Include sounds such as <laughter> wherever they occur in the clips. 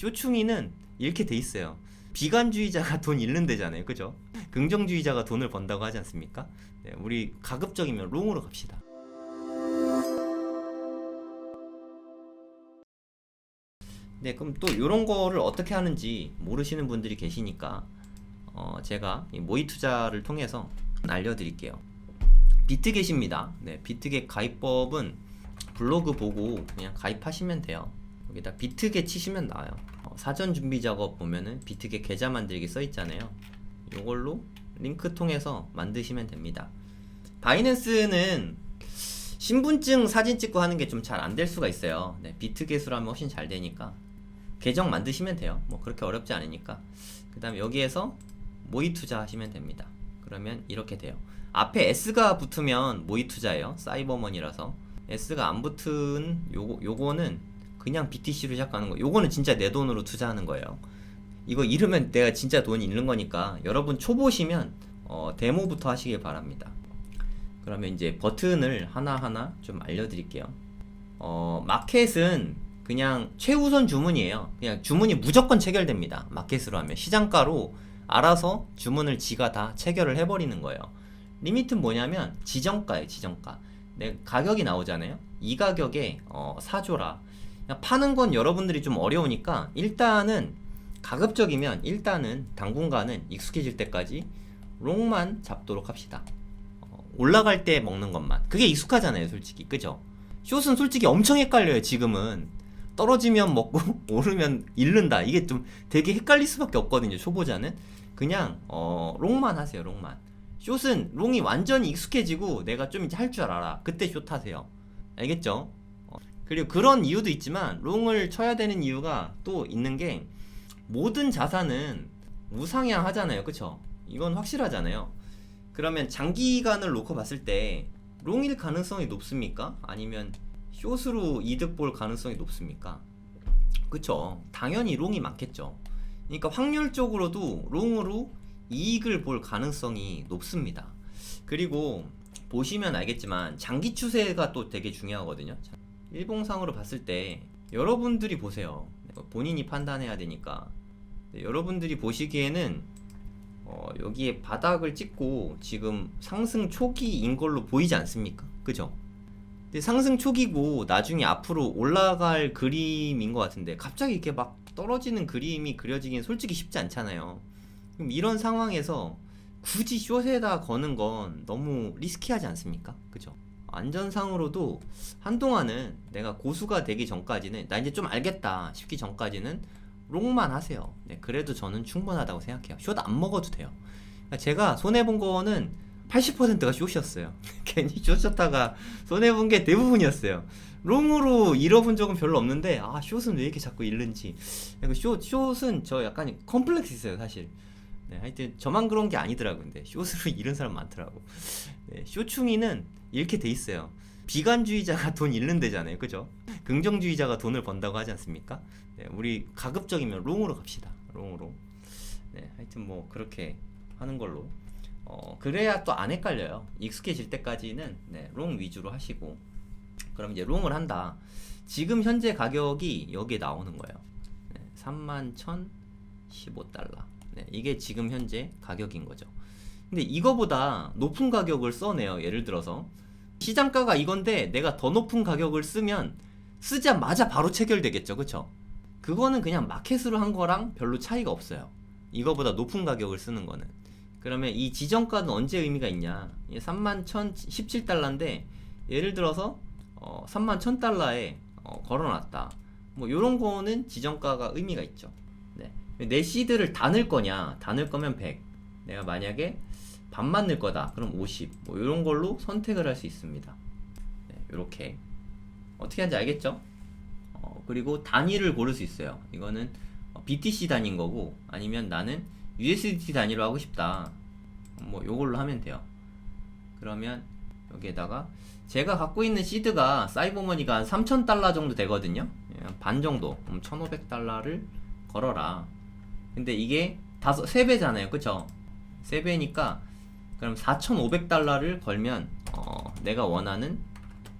쇼충이는 이렇게 돼 있어요. 비관주의자가 돈 잃는 데잖아요. 그죠? 긍정주의자가 돈을 번다고 하지 않습니까? 네, 우리 가급적이면 롱으로 갑시다. 네, 그럼 또 이런 거를 어떻게 하는지 모르시는 분들이 계시니까 어, 제가 이 모의 투자를 통해서 알려드릴게요. 비트겟입니다. 네, 비트겟 가입법은 블로그 보고 그냥 가입하시면 돼요. 여기다 비트겟 치시면 나와요. 어, 사전 준비 작업 보면은 비트겟 계좌 만들기 써 있잖아요. 이걸로 링크 통해서 만드시면 됩니다. 바이낸스는 신분증 사진 찍고 하는 게 좀 잘 안 될 수가 있어요. 네, 비트겟으로 하면 훨씬 잘 되니까 계정 만드시면 돼요. 뭐 그렇게 어렵지 않으니까. 그 다음에 여기에서 모의 투자 하시면 됩니다. 그러면 이렇게 돼요. 앞에 S가 붙으면 모의 투자예요. 사이버머니라서 S가 안 붙은 요거 요거는 그냥 BTC로 시작하는 거. 요거는 진짜 내 돈으로 투자하는 거예요. 이거 잃으면 내가 진짜 돈 잃는 거니까 여러분 초보시면 어, 데모부터 하시길 바랍니다. 그러면 이제 버튼을 하나하나 좀 알려드릴게요. 어, 마켓은 그냥 최우선 주문이에요. 그냥 주문이 무조건 체결됩니다. 마켓으로 하면 시장가로 알아서 주문을 지가 다 체결을 해버리는 거예요. 리미트는 뭐냐면 지정가예요, 지정가. 내 가격이 나오잖아요. 이 가격에 어, 사줘라. 파는 건 여러분들이 좀 어려우니까 일단은 가급적이면 일단은 당분간은 익숙해질 때까지 롱만 잡도록 합시다. 어, 올라갈 때 먹는 것만. 그게 익숙하잖아요, 솔직히. 그죠? 숏은 솔직히 엄청 헷갈려요, 지금은. 떨어지면 먹고 <laughs> 오르면 잃는다. 이게 좀 되게 헷갈릴 수밖에 없거든요, 초보자는. 그냥 어, 롱만 하세요, 롱만. 숏은 롱이 완전히 익숙해지고 내가 좀 이제 할 줄 알아. 그때 숏 하세요. 알겠죠? 어, 그리고 그런 이유도 있지만 롱을 쳐야 되는 이유가 또 있는 게 모든 자산은 우상향 하잖아요. 그쵸? 이건 확실하잖아요. 그러면 장기간을 놓고 봤을 때 롱일 가능성이 높습니까? 아니면 숏으로 이득 볼 가능성이 높습니까? 그쵸? 당연히 롱이 많겠죠. 그러니까 확률적으로도 롱으로 이익을 볼 가능성이 높습니다. 그리고 보시면 알겠지만 장기 추세가 또 되게 중요하거든요. 자, 일봉상으로 봤을 때 여러분들이 보세요. 본인이 판단해야 되니까. 네, 여러분들이 보시기에는 어, 여기에 바닥을 찍고 지금 상승 초기인 걸로 보이지 않습니까? 그죠? 근데 상승 초기고 나중에 앞으로 올라갈 그림인 것 같은데 갑자기 이렇게 막 떨어지는 그림이 그려지긴 솔직히 쉽지 않잖아요. 그럼 이런 상황에서 굳이 숏에다 거는 건 너무 리스키하지 않습니까? 그죠? 안전상으로도 한동안은 내가 고수가 되기 전까지는 나 이제 좀 알겠다 싶기 전까지는 롱만 하세요. 네, 그래도 저는 충분하다고 생각해요. 숏 안 먹어도 돼요. 그러니까 제가 손해본 거는 80%가 숏이었어요. <laughs> 괜히 숏 쳤다가 손해본 게 대부분이었어요. 롱으로 잃어본 적은 별로 없는데 아 숏은 왜 이렇게 자꾸 잃는지. 숏 숏은 저 약간 컴플렉스 있어요 사실. 네, 하여튼 저만 그런 게 아니더라고 근데 숏으로 <laughs> 잃은 사람 많더라고. 네, 숏충이는 이렇게 돼 있어요. 비관주의자가 <laughs> 돈 잃는 데잖아요, 그죠? 긍정주의자가 돈을 번다고 하지 않습니까? 네, 우리 가급적이면 롱으로 갑시다. 롱으로. 네, 하여튼 뭐 그렇게 하는 걸로. 어, 그래야 또 안 헷갈려요. 익숙해질 때까지는 네, 롱 위주로 하시고. 그럼 이제 롱을 한다. 지금 현재 가격이 여기에 나오는 거예요. 네, 31,015달러. 네, 이게 지금 현재 가격인 거죠. 근데 이거보다 높은 가격을 써내요. 예를 들어서 시장가가 이건데 내가 더 높은 가격을 쓰면 쓰자마자 바로 체결되겠죠. 그쵸? 그거는 그냥 마켓으로 한 거랑 별로 차이가 없어요. 이거보다 높은 가격을 쓰는 거는. 그러면 이 지정가는 언제 의미가 있냐? 31,017달러인데 예를 들어서 어, 31,000달러에 어, 걸어놨다. 뭐 이런 거는 지정가가 의미가 있죠. 네. 내 시드를 다 넣을 거냐? 다 넣을 거면 100. 내가 만약에 반만 넣을 거다. 그럼 50. 뭐 이런 걸로 선택을 할 수 있습니다. 네, 이렇게 어떻게 하는지 알겠죠? 어, 그리고 단위를 고를 수 있어요. 이거는 어, BTC 단위인 거고 아니면 나는 USDT 단위로 하고 싶다. 뭐 요걸로 하면 돼요. 그러면 여기에다가 제가 갖고 있는 시드가 사이버머니가 한 3,000달러 정도 되거든요. 예, 반 정도. 그럼 1,500달러를 걸어라. 근데 이게 다섯 세 배잖아요. 그쵸? 세 배니까 그럼 4,500달러를 걸면 어, 내가 원하는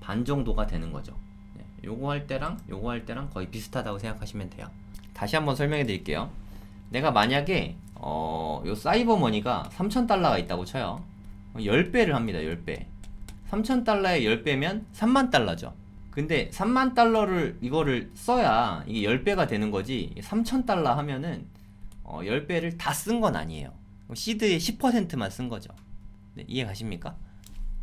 반 정도가 되는 거죠. 네, 요거 할 때랑 요거 할 때랑 거의 비슷하다고 생각하시면 돼요. 다시 한번 설명해 드릴게요. 내가 만약에 어, 요 사이버머니가 3,000달러가 있다고 쳐요. 10배를 합니다. 10배. 3,000달러에 10배면 3만 달러죠. 근데 3만 달러를 이거를 써야 이게 10배가 되는 거지 3,000달러 하면은 어, 10배를 다 쓴 건 아니에요. 시드의 10%만 쓴 거죠. 네, 이해 가십니까?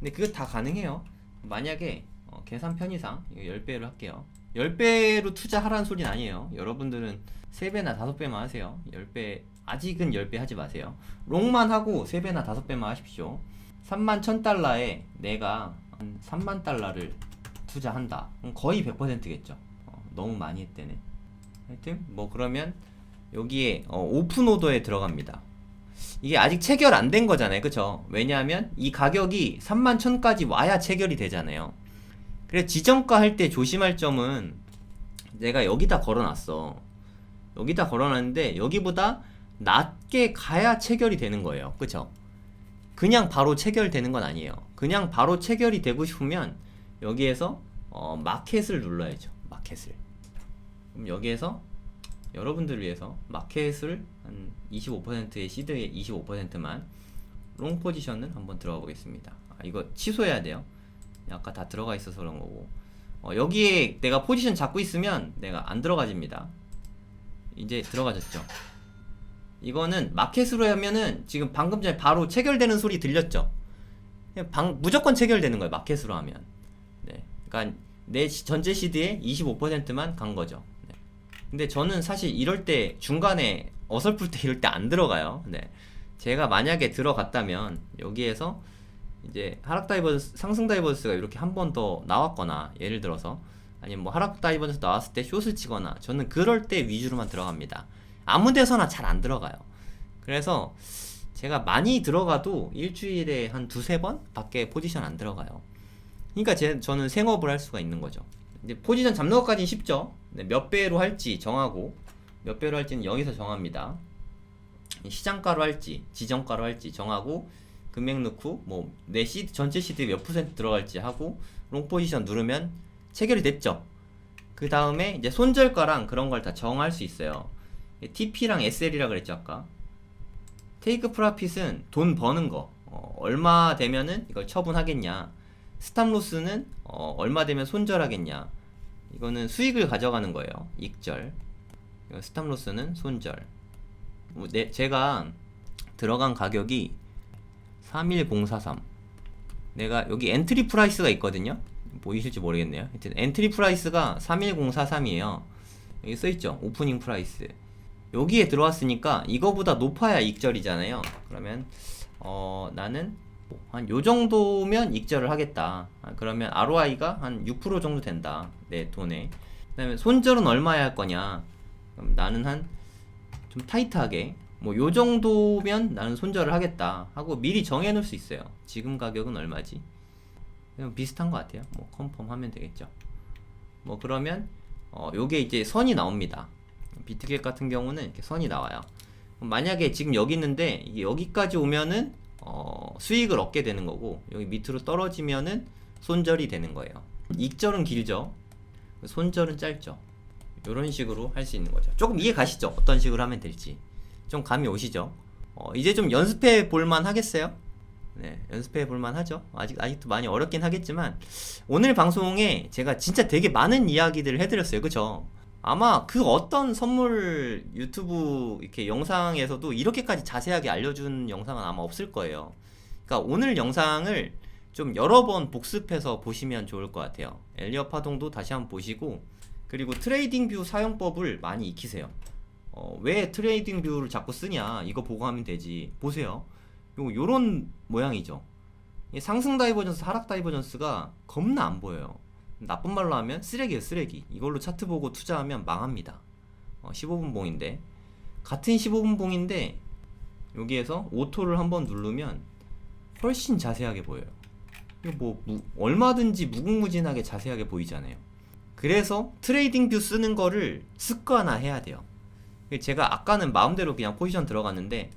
근데 그거 다 가능해요. 만약에 어, 계산 편의상 이거 10배로 할게요. 10배로 투자하라는 소리는 아니에요. 여러분들은 3배나 5배만 하세요. 10배 아직은 10배 하지 마세요. 롱만 하고 3배나 5배만 하십시오. 3만 1000달러에 내가 한 3만 달러를 투자한다. 거의 100%겠죠. 어, 너무 많이 했대네. 하여튼 뭐 그러면 여기에 어, 오픈 오더에 들어갑니다. 이게 아직 체결 안 된 거잖아요. 그쵸? 왜냐하면 이 가격이 3만 1000까지 와야 체결이 되잖아요. 그래서 지정가 할 때 조심할 점은 내가 여기다 걸어놨어. 여기다 걸어놨는데 여기보다 낮게 가야 체결이 되는 거예요. 그쵸? 그냥 바로 체결되는 건 아니에요. 그냥 바로 체결이 되고 싶으면 여기에서 어, 마켓을 눌러야죠. 마켓을. 그럼 여기에서 여러분들을 위해서 마켓을 한 25%의 시드의 25%만 롱 포지션을 한번 들어가 보겠습니다. 아, 이거 취소해야 돼요. 아까 다 들어가 있어서 그런 거고. 어, 여기에 내가 포지션 잡고 있으면 내가 안 들어가집니다. 이제 들어가졌죠. 이거는 마켓으로 하면은 지금 방금 전에 바로 체결되는 소리 들렸죠? 방, 무조건 체결되는 거예요. 마켓으로 하면. 네. 그러니까 내 시- 전체 시드의 25%만 간 거죠. 네. 근데 저는 사실 이럴 때 중간에 어설플 때 <laughs> 이럴 때 안 들어가요. 네. 제가 만약에 들어갔다면 여기에서 이제 하락 다이버스 상승 다이버스가 이렇게 한 번 더 나왔거나 예를 들어서 아니면 뭐 하락 다이버스 나왔을 때 숏을 치거나 저는 그럴 때 위주로만 들어갑니다. 아무 데서나 잘 안 들어가요. 그래서 제가 많이 들어가도 일주일에 한 두세 번 밖에 포지션 안 들어가요. 그러니까 제, 저는 생업을 할 수가 있는 거죠. 이제 포지션 잡는 것까지는 쉽죠. 네, 몇 배로 할지 정하고 몇 배로 할지는 여기서 정합니다. 시장가로 할지 지정가로 할지 정하고 금액 넣고 뭐 내 시드 전체 시드에 몇 퍼센트 들어갈지 하고 롱 포지션 누르면 체결이 됐죠. 그 다음에 이제 손절가랑 그런 걸 다 정할 수 있어요. TP랑 SL이라 그랬죠 아까. 테이크 프라핏은 돈 버는 거 어, 얼마 되면은 이걸 처분하겠냐. 스탑 로스는 어, 얼마 되면 손절하겠냐. 이거는 수익을 가져가는 거예요. 익절. 스탑로스는 손절. 뭐, 네, 제가 들어간 가격이 31043. 내가 여기 엔트리 프라이스가 있거든요. 보이실지 모르겠네요. 하여튼 엔트리 프라이스가 31043이에요. 여기 써있죠. 오프닝 프라이스. 여기에 들어왔으니까 이거보다 높아야 익절이잖아요. 그러면 어 나는 한 요 정도면 익절을 하겠다. 아, 그러면 ROI가 한 6% 정도 된다. 내 돈에. 그 다음에 손절은 얼마야 할 거냐? 그럼 나는 한 좀 타이트하게 뭐 요 정도면 나는 손절을 하겠다 하고 미리 정해 놓을 수 있어요. 지금 가격은 얼마지? 그냥 비슷한 것 같아요. 뭐 컨펌 하면 되겠죠. 뭐 그러면 어 요게 이제 선이 나옵니다. 비트겟 같은 경우는 이렇게 선이 나와요. 만약에 지금 여기 있는데 여기까지 오면은 어 수익을 얻게 되는 거고 여기 밑으로 떨어지면은 손절이 되는 거예요. 익절은 길죠. 손절은 짧죠. 이런 식으로 할 수 있는 거죠. 조금 이해 가시죠? 어떤 식으로 하면 될지 좀 감이 오시죠? 어, 이제 좀 연습해 볼만 하겠어요? 네, 연습해 볼만 하죠. 아직 아직도 많이 어렵긴 하겠지만 오늘 방송에 제가 진짜 되게 많은 이야기들을 해드렸어요, 그죠? 아마 그 어떤 선물 유튜브 이렇게 영상에서도 이렇게까지 자세하게 알려준 영상은 아마 없을 거예요. 그러니까 오늘 영상을 좀 여러 번 복습해서 보시면 좋을 것 같아요. 엘리어 파동도 다시 한번 보시고 그리고 트레이딩 뷰 사용법을 많이 익히세요. 어, 왜 트레이딩 뷰를 자꾸 쓰냐? 이거 보고 하면 되지. 보세요. 요 요런 모양이죠. 이 상승 다이버전스, 하락 다이버전스가 겁나 안 보여요. 나쁜 말로 하면 쓰레기예요, 쓰레기. 이걸로 차트 보고 투자하면 망합니다. 어, 15분 봉인데 같은 15분 봉인데 여기에서 오토를 한번 누르면 훨씬 자세하게 보여요. 뭐 무- 얼마든지 무궁무진하게 자세하게 보이잖아요. 그래서 트레이딩 뷰 쓰는 거를 습관화해야 돼요. 제가 아까는 마음대로 그냥 포지션 들어갔는데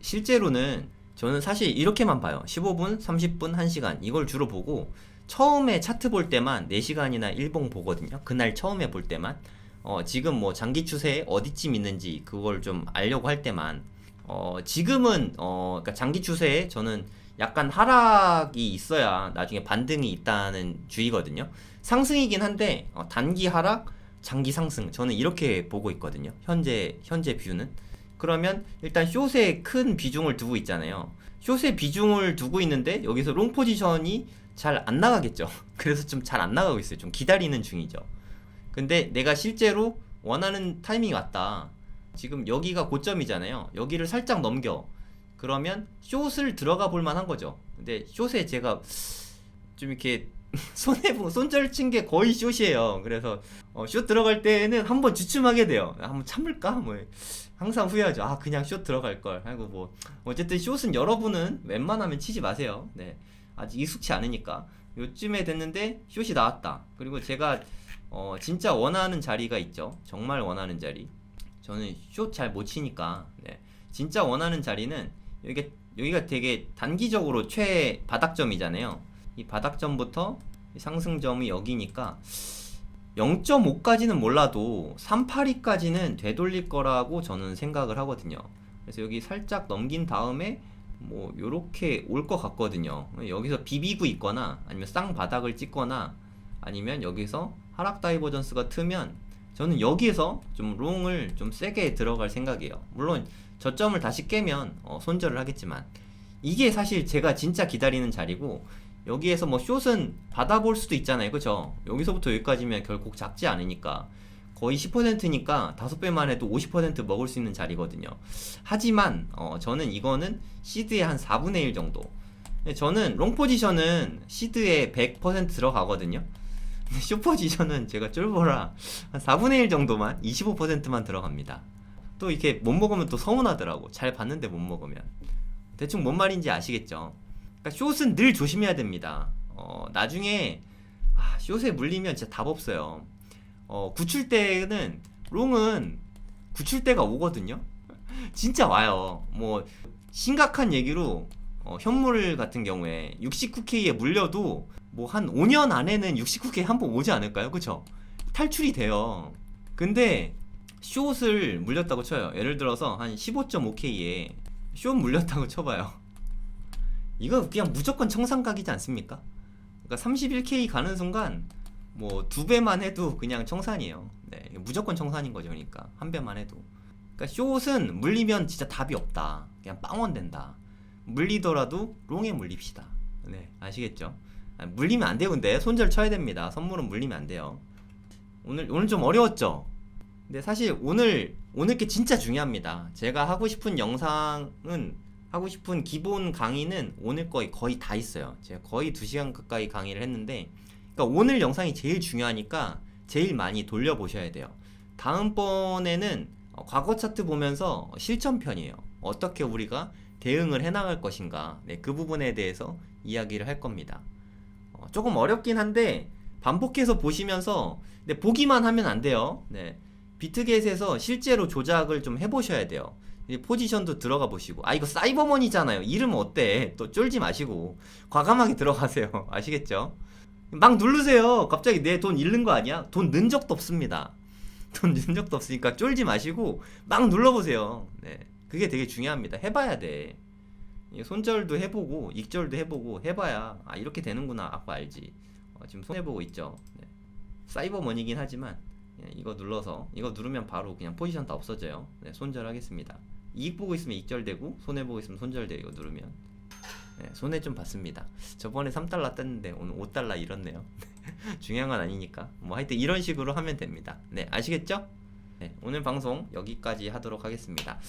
실제로는 저는 사실 이렇게만 봐요. 15분, 30분, 1시간 이걸 주로 보고 처음에 차트 볼 때만 4시간이나 1봉 보거든요. 그날 처음에 볼 때만 어, 지금 뭐 장기 추세 어디쯤 있는지 그걸 좀 알려고 할 때만 어, 지금은 어, 그러니까 장기 추세에 저는 약간 하락이 있어야 나중에 반등이 있다는 주의거든요. 상승이긴 한데 어, 단기 하락, 장기 상승 저는 이렇게 보고 있거든요. 현재 현재 뷰는 그러면 일단 숏에 큰 비중을 두고 있잖아요. 숏에 비중을 두고 있는데 여기서 롱 포지션이 잘 안 나가겠죠. <laughs> 그래서 좀 잘 안 나가고 있어요. 좀 기다리는 중이죠. 근데 내가 실제로 원하는 타이밍이 왔다. 지금 여기가 고점이잖아요. 여기를 살짝 넘겨. 그러면 숏을 들어가 볼 만한 거죠. 근데 숏에 제가 좀 이렇게 <laughs> 보- 손절 친 게 거의 숏이에요. 그래서 어, 숏 들어갈 때는 한번 주춤하게 돼요. 한번 참을까? 뭐 항상 후회하죠. 아 그냥 숏 들어갈 걸. 하고 뭐 어쨌든 숏은 여러분은 웬만하면 치지 마세요. 네 아직 익숙치 않으니까 요쯤에 됐는데 숏이 나왔다. 그리고 제가 어, 진짜 원하는 자리가 있죠. 정말 원하는 자리. 저는 숏 잘 못 치니까 네. 진짜 원하는 자리는 여기가 여기가 되게 단기적으로 최 바닥점이잖아요. 이 바닥점부터 이 상승점이 여기니까 0.5까지는 몰라도 382까지는 되돌릴 거라고 저는 생각을 하거든요. 그래서 여기 살짝 넘긴 다음에 뭐 요렇게 올 것 같거든요. 여기서 비비고 있거나 아니면 쌍바닥을 찍거나 아니면 여기서 하락 다이버전스가 트면 저는 여기에서 좀 롱을 좀 세게 들어갈 생각이에요. 물론 저점을 다시 깨면 어, 손절을 하겠지만 이게 사실 제가 진짜 기다리는 자리고 여기에서 뭐 숏은 받아볼 수도 있잖아요. 그죠? 여기서부터 여기까지면 결국 작지 않으니까 거의 10%니까 5배만 해도 50% 먹을 수 있는 자리거든요. 하지만 어, 저는 이거는 시드의 한 4분의 1 정도. 근데 저는 롱 포지션은 시드에 100% 들어가거든요. <laughs> 숏 포지션은 제가 쫄보라 한 4분의 1 정도만 25%만 들어갑니다. 또 이렇게 못 먹으면 또 서운하더라고. 잘 봤는데 못 먹으면. 대충 뭔 말인지 아시겠죠? 그러니까 숏은 늘 조심해야 됩니다. 어, 나중에 아, 숏에 물리면 진짜 답 없어요. 어, 구출 때는 롱은 구출 때가 오거든요. 진짜 와요. 뭐 심각한 얘기로 어, 현물 같은 경우에 69K에 물려도 뭐 한 5년 안에는 69K 한 번 오지 않을까요? 그쵸? 탈출이 돼요. 근데 숏을 물렸다고 쳐요. 예를 들어서 한 15.5K에 숏 물렸다고 쳐봐요. 이거 그냥 무조건 청산각이지 않습니까? 그러니까 31K 가는 순간 뭐 두 배만 해도 그냥 청산이에요. 네, 무조건 청산인 거죠, 그러니까 한 배만 해도. 그러니까 숏은 물리면 진짜 답이 없다. 그냥 빵원 된다. 물리더라도 롱에 물립시다. 네, 아시겠죠? 아, 물리면 안 돼요, 근데 손절 쳐야 됩니다. 선물은 물리면 안 돼요. 오늘 오늘 좀 어려웠죠? 근데 사실 오늘 오늘 게 진짜 중요합니다. 제가 하고 싶은 영상은 하고 싶은 기본 강의는 오늘 거의 거의 다 있어요. 제가 거의 2시간 가까이 강의를 했는데 그러니까 오늘 영상이 제일 중요하니까 제일 많이 돌려보셔야 돼요. 다음번에는 어, 과거 차트 보면서 실전편이에요. 어떻게 우리가 대응을 해나갈 것인가. 네, 그 부분에 대해서 이야기를 할 겁니다. 어, 조금 어렵긴 한데 반복해서 보시면서 근데 보기만 하면 안 돼요. 네. 비트겟에서 실제로 조작을 좀 해보셔야 돼요. 이 포지션도 들어가 보시고 아 이거 사이버머니잖아요. 이름 어때? 또 쫄지 마시고 과감하게 들어가세요. <laughs> 아시겠죠? 막 누르세요. 갑자기 내 돈 잃는 거 아니야? 돈 는 적도 없습니다. 돈 는 적도 없으니까 쫄지 마시고 막 눌러보세요. 네, 그게 되게 중요합니다. 해봐야 돼. 손절도 해보고 익절도 해보고 해봐야 아 이렇게 되는구나 하고 알지. 어, 지금 손해보고 있죠. 네. 사이버머니긴 하지만 예, 이거 눌러서 이거 누르면 바로 그냥 포지션 다 없어져요. 네, 손절하겠습니다. 이익 보고 있으면 익절되고 손해 보고 있으면 손절돼요. 이거 누르면 네, 손해 좀 봤습니다. 저번에 3달러 떴는데 오늘 5달러 잃었네요. <laughs> 중요한 건 아니니까 뭐 하여튼 이런 식으로 하면 됩니다. 네 아시겠죠? 네, 오늘 방송 여기까지 하도록 하겠습니다.